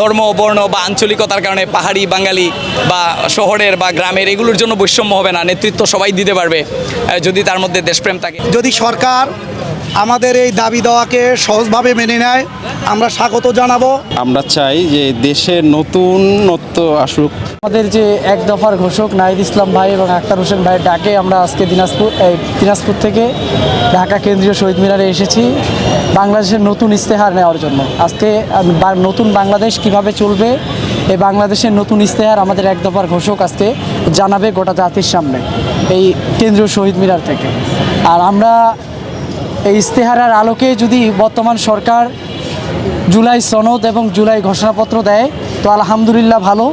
ধর্ম বর্ণ বা আঞ্চলিকতার কারণে পাহাড়ি বাঙালি বা শহরের বা গ্রামের এগুলোর জন্য বৈষম্য হবে না নেতৃত্ব সবাই দিতে পারবে যদি তার মধ্যে দেশপ্রেম থাকে। যদি সরকার আমাদের এই দাবি দেওয়াকে সহজভাবে মেনে নেয় আমরা স্বাগত জানাব। আমরা চাই যে দেশে নতুনত্ব আসুক। আমাদের যে এক দফার ঘোষক নাহিদ ইসলাম ভাই এবং আক্তার হোসেন ভাইয়ের ডাকে আমরা আজকে দিনাজপুর, এই দিনাজপুর থেকে ঢাকা কেন্দ্রীয় শহীদ মিনারে এসেছি বাংলাদেশের নতুন ইস্তেহার নেওয়ার জন্য। আজকে নতুন বাংলাদেশ কীভাবে চলবে, এই বাংলাদেশের নতুন ইস্তেহার আমাদের এক দফার ঘোষক আজকে জানাবে গোটা জাতির সামনে, এই কেন্দ্রীয় শহীদ মিনার থেকে। আর আমরা এই ইস্তেহারের আলোকে যদি বর্তমান সরকার জুলাই সনদ এবং জুলাই ঘোষণাপত্র দেয়, তো আলহামদুলিল্লাহ ভালো।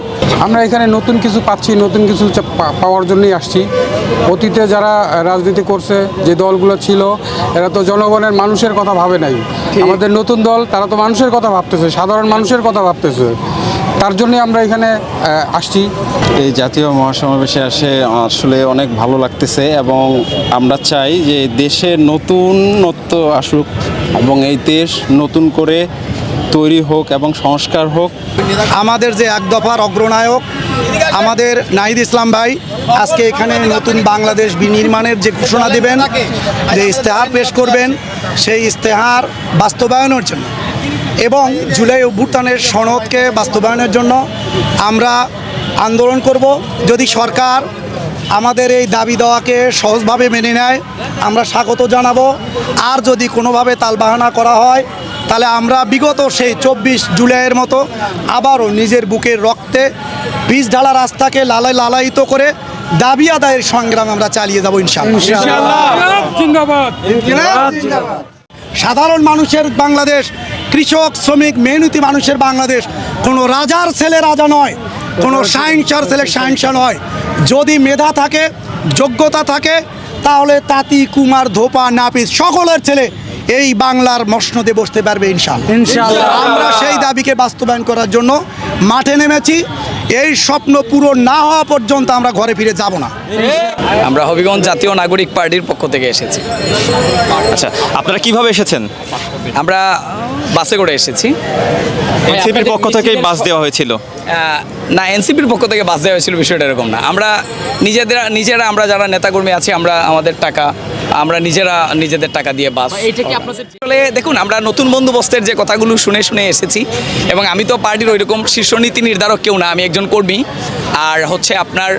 আমরা এখানে নতুন কিছু পাচ্ছি নতুন কিছু পাওয়ার জন্যই আসছি। অতীতে যারা রাজনীতি করছে যে দলগুলো ছিল এরা তো জনগণের মানুষের কথা ভাবে নাই। আমাদের নতুন দল তারা তো মানুষের কথা ভাবতেছে সাধারণ মানুষের কথা ভাবতেছে। তার জন্যই আমরা এখানে আসছি। এই জাতীয় মহাসমাবেশে আসে আসলে অনেক ভালো লাগতেছে এবং আমরা চাই যে দেশে নতুনত্ব আসুক এবং এই দেশ নতুন করে তৈরি হোক এবং সংস্কার হোক। আমাদের যে এক দফার অগ্রনায়ক, আমাদের নাহিদ ইসলাম ভাই আজকে এখানে নতুন বাংলাদেশ বিনির্মাণের যে ঘোষণা দেবেন, যে ইস্তেহার পেশ করবেন, সেই ইস্তেহার বাস্তবায়নের জন্য এবং জুলাই অভ্যুত্থানের সনদকে বাস্তবায়নের জন্য আমরা আন্দোলন করব। যদি সরকার আমাদের এই দাবি দেওয়াকে সহজভাবে মেনে নেয়, আমরা স্বাগত জানাব। আর যদি কোনোভাবে তালবাহানা করা হয় তাহলে আমরা বিগত সেই চব্বিশ জুলাইয়ের মতো আবারও নিজের বুকের রক্তে বীজ ঢালা রাস্তাকে লালাই লালায়িত করে দাবি আদায়ের সংগ্রাম আমরা চালিয়ে যাব ইনশাআল্লাহ। সাধারণ মানুষের বাংলাদেশ কৃষক শ্রমিক মেহনতি মানুষের বাংলাদেশ কোনো রাজার ছেলে রাজা নয় কোনো সাইন্সার ছেলে সাইন্সা নয়। যদি মেধা থাকে যোগ্যতা থাকে তাহলে তাঁতি কুমার ধোপা নাপিত সকলের ছেলে এই বাংলার মসনদে বসতে পারবে ইনশাআল্লাহ। ইনশাআল্লাহ। আমরা সেই দাবিকে বাস্তবায়ন করার জন্য মাঠে নেমেছি। এই স্বপ্ন পূরণ না হওয়া পর্যন্ত আমরা ঘরে ফিরে যাব না। আমরা হবিগঞ্জ জাতীয় নাগরিক পার্টির পক্ষ থেকে এসেছি। আচ্ছা আপনারা কীভাবে এসেছেন? আমরা বাসে করে এসেছি। এনসিপির পক্ষ থেকেই বাস দেওয়া হয়েছিল। না এনসিপির পক্ষ থেকে বাস দেওয়া হয়েছিল বিষয়টা এরকম না। আমরা নিজেদের নিজেরা আমরা যারা নেতাকর্মী আছি আমরা আমাদের টাকা আমরা নিজেরা নিজেদের টাকা দিয়ে বাস আসলে দেখুন আমরা নতুন বন্দোবস্তের যে কথাগুলো শুনে শুনে এসেছি এবং আমি তো পার্টির ওইরকম শীর্ষ নীতি নির্ধারক কেউ না আমি একজন কর্মী। আর হচ্ছে আপনার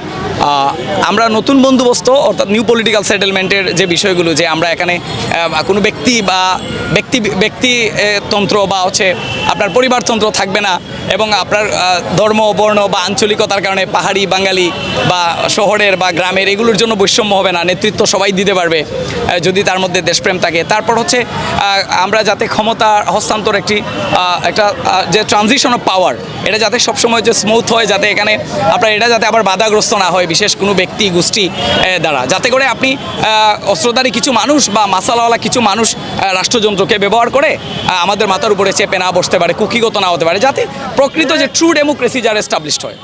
আমরা নতুন বন্দোবস্ত, অর্থাৎ নিউ পলিটিক্যাল সেটেলমেন্টের যে বিষয়গুলো, যে আমরা এখানে কোনো ব্যক্তি বা ব্যক্তি ব্যক্তি তন্ত্র বা হচ্ছে আপনার পরিবারতন্ত্র থাকবে না এবং আপনার ধর্ম, বর্ণ বা আঞ্চলিকতার কারণে পাহাড়ি বাঙালি বা শহরের বা গ্রামের এগুলোর জন্য বৈষম্য হবে না, নেতৃত্ব সবাই দিতে পারবে যদি তার মধ্যে দেশপ্রেম থাকে। তারপর হচ্ছে আমরা যাতে ক্ষমতা হস্তান্তর একটি একটা যে ট্রানজিশন অফ পাওয়ার এটা যাতে সবসময় যে স্মুথ হয়, যাতে এখানে আপনার, এটা যাতে আবার বাধাগ্রস্ত না হয় বিশেষ কোনো ব্যক্তি, গোষ্ঠী দ্বারা। যাতে করে আপনি অস্ত্রধারী কিছু মানুষ বা মাসালাওয়ালা কিছু মানুষ রাষ্ট্রযন্ত্রকে ব্যবহার করে আমাদের মাথার উপরে চেপে না বসতে পারে কুকিগত না হতে পারে, যাতে প্রকৃত যে ট্রু ডেমোক্রেসি যারা এস্টাবলিশড হয়।